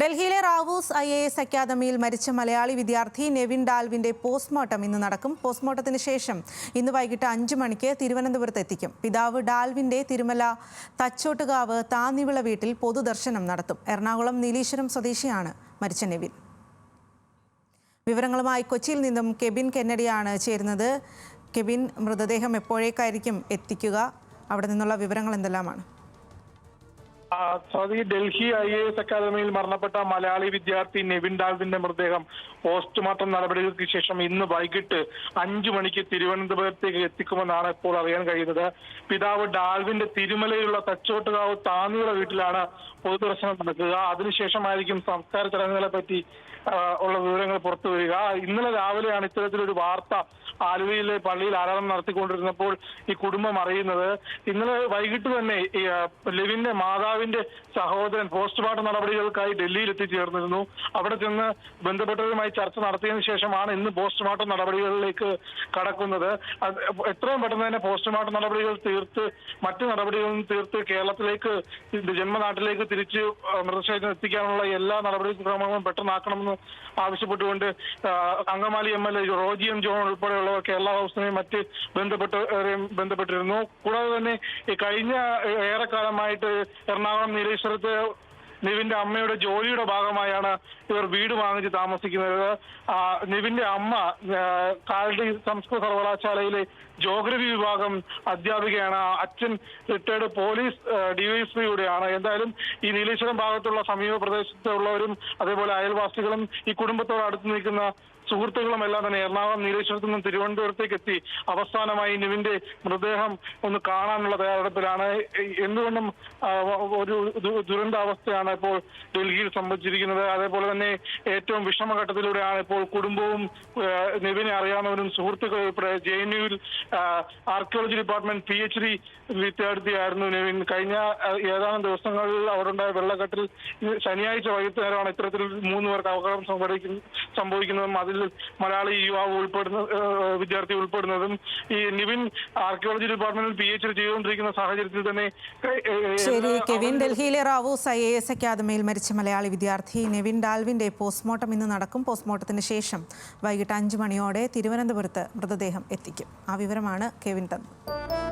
ഡൽഹിയിലെ Rau's I A S അക്കാദമിയിൽ മരിച്ച മലയാളി വിദ്യാർത്ഥി നെവിൻ ഡാൽവിന്റെ പോസ്റ്റ്മോർട്ടം ഇന്ന് നടക്കും. പോസ്റ്റ്മോർട്ടത്തിന് ശേഷം ഇന്ന് വൈകിട്ട് അഞ്ചു മണിക്ക് തിരുവനന്തപുരത്ത് എത്തിക്കും. പിതാവ് ഡാൽവിന്റെ തിരുമല തച്ചോട്ടുകാവ് താന്നിവിള വീട്ടിൽ പൊതുദർശനം നടത്തും. എറണാകുളം നീലീശ്വരം സ്വദേശിയാണ് മരിച്ച നെവിൻ. വിവരങ്ങളുമായി കൊച്ചിയിൽ നിന്നും കെബിൻ കെന്നഡിയാണ് ചേരുന്നത്. കെബിൻ മൃതദേഹം എപ്പോഴേക്കായിരിക്കും എത്തിക്കുക? അവിടെ നിന്നുള്ള വിവരങ്ങൾ എന്തെല്ലാമാണ്? Swathi Delhi I A S അക്കാദമിയിൽ മരണപ്പെട്ട മലയാളി വിദ്യാർത്ഥി നെവിൻ ഡാൽവിന്റെ മൃതദേഹം പോസ്റ്റ്മോർട്ടം നടപടികൾക്ക് ശേഷം ഇന്ന് വൈകിട്ട് അഞ്ചു മണിക്ക് തിരുവനന്തപുരത്തേക്ക് എത്തിക്കുമെന്നാണ് ഇപ്പോൾ അറിയാൻ കഴിയുന്നത്. പിതാവ് ഡാൽവിന്റെ തിരുമലയിലുള്ള തച്ചോട്ടുകാവ് താന്നിയുടെ വീട്ടിലാണ് പൊതുദർശനം നടക്കുക. അതിനുശേഷമായിരിക്കും സംസ്കാര ചടങ്ങുകളെ പറ്റി ഉള്ള വിവരങ്ങൾ പുറത്തു വരിക. ഇന്നലെ രാവിലെയാണ് ഇത്തരത്തിലൊരു വാർത്ത ആലുവയിലെ പള്ളിയിൽ ആരാധന നടത്തിക്കൊണ്ടിരുന്നപ്പോൾ ഈ കുടുംബം അറിയുന്നത്. ഇന്നലെ വൈകിട്ട് തന്നെ ലെവിന്റെ ആ, ലെവിന്റെ സഹോദരൻ പോസ്റ്റ്മോർട്ടം നടപടികൾക്കായി ഡൽഹിയിൽ എത്തിച്ചേർന്നിരുന്നു അവിടെ ചെന്ന് ബന്ധപ്പെട്ടവരുമായി ചർച്ച നടത്തിയതിനു ശേഷമാണ് ഇന്ന് പോസ്റ്റ്മോർട്ടം നടപടികളിലേക്ക് കടക്കുന്നത്. എത്രയും പെട്ടെന്ന് തന്നെ പോസ്റ്റ്മോർട്ടം നടപടികൾ തീർത്ത് മറ്റു നടപടികളും തീർത്ത് കേരളത്തിലേക്ക് ജന്മനാട്ടിലേക്ക് തിരിച്ച് ആ, മൃതശരീരം എത്തിക്കാനുള്ള എല്ലാ നടപടിക്രമങ്ങളും പെട്ടെന്നാക്കണമെന്ന് ആവശ്യപ്പെട്ടുകൊണ്ട് Angamaly M L A Roji M John ഉൾപ്പെടെയുള്ളവർ കേരള ഹൗസിനെയും മറ്റ് ബന്ധപ്പെട്ടവരെയും ബന്ധപ്പെട്ടിരുന്നു. കൂടാതെ തന്നെ കഴിഞ്ഞ ഏറെക്കാലമായിട്ട് Ernakulam estaban, miré y sorteo നിവിന്റെ അമ്മയുടെ ജോലിയുടെ ഭാഗമായാണ് ഇവർ വീട് വാങ്ങിച്ച് താമസിക്കുന്നത്. നിവിന്റെ അമ്മ കാലടി സംസ്കൃത സർവകലാശാലയിലെ ജോഗ്രഫി വിഭാഗം അധ്യാപികയാണ്. അച്ഛൻ റിട്ടയർഡ് പോലീസ് ഡിവൈഎസ്പിയുടെയാണ് എന്തായാലും ഈ നീലേശ്വരം ഭാഗത്തുള്ള സമീപ പ്രദേശത്തുള്ളവരും അതേപോലെ അയൽവാസികളും ഈ കുടുംബത്തോട് അടുത്ത് നിൽക്കുന്ന സുഹൃത്തുക്കളും എല്ലാം തന്നെ എറണാകുളം നീലേശ്വരത്തു നിന്നും തിരുവനന്തപുരത്തേക്ക് എത്തി അവസാനമായി നിവിന്റെ മൃതദേഹം ഒന്ന് കാണാനുള്ള തയ്യാറെടുപ്പിലാണ്. എന്തുകൊണ്ടും ഒരു ദുരന്താവസ്ഥയാണ് ഇപ്പോൾ ഡൽഹിയിൽ സംഭവിച്ചിരിക്കുന്നത് അതേപോലെ തന്നെ ഏറ്റവും വിഷമഘട്ടത്തിലൂടെയാണ് ഇപ്പോൾ കുടുംബവും നിവിനെ അറിയാവുന്നവരും സുഹൃത്തുക്കൾ ഉൾപ്പെടെ J N യുവിൽ archaeology department P H D വിദ്യാർത്ഥിയായിരുന്നു Nivin. കഴിഞ്ഞ ഏതാനും ദിവസങ്ങളിൽ അവിടുണ്ടായ വെള്ളക്കെട്ടിൽ ശനിയാഴ്ച വൈകുന്നേരമാണ് ഇത്തരത്തിൽ മൂന്ന് പേർക്ക് അപകടം സംഭവിക്കുന്ന സംഭവിക്കുന്നതും അതിൽ മലയാളി യുവാവ് ഉൾപ്പെടുന്ന വിദ്യാർത്ഥി ഉൾപ്പെടുന്നതും ഈ നിവിൻ ആർക്കിയോളജി ഡിപ്പാർട്ട്മെന്റിൽ പി എച്ച് ഡി ചെയ്തുകൊണ്ടിരിക്കുന്ന സാഹചര്യത്തിൽ തന്നെ ശരി കെവിൻ. ഡൽഹിയിലെ റാവൂസ് ഐ എ എസ് അക്കാദമിയിൽ മരിച്ച മലയാളി വിദ്യാർത്ഥി നെവിൻ ഡാൽവിന്റെ പോസ്റ്റ്മോർട്ടം ഇന്ന് നടക്കും. പോസ്റ്റ്മോർട്ടത്തിന് ശേഷം വൈകിട്ട് അഞ്ച് മണിയോടെ തിരുവനന്തപുരത്ത് മൃതദേഹം എത്തിക്കും. ആ വിവരമാണ് കെവിൻ തന്നത്.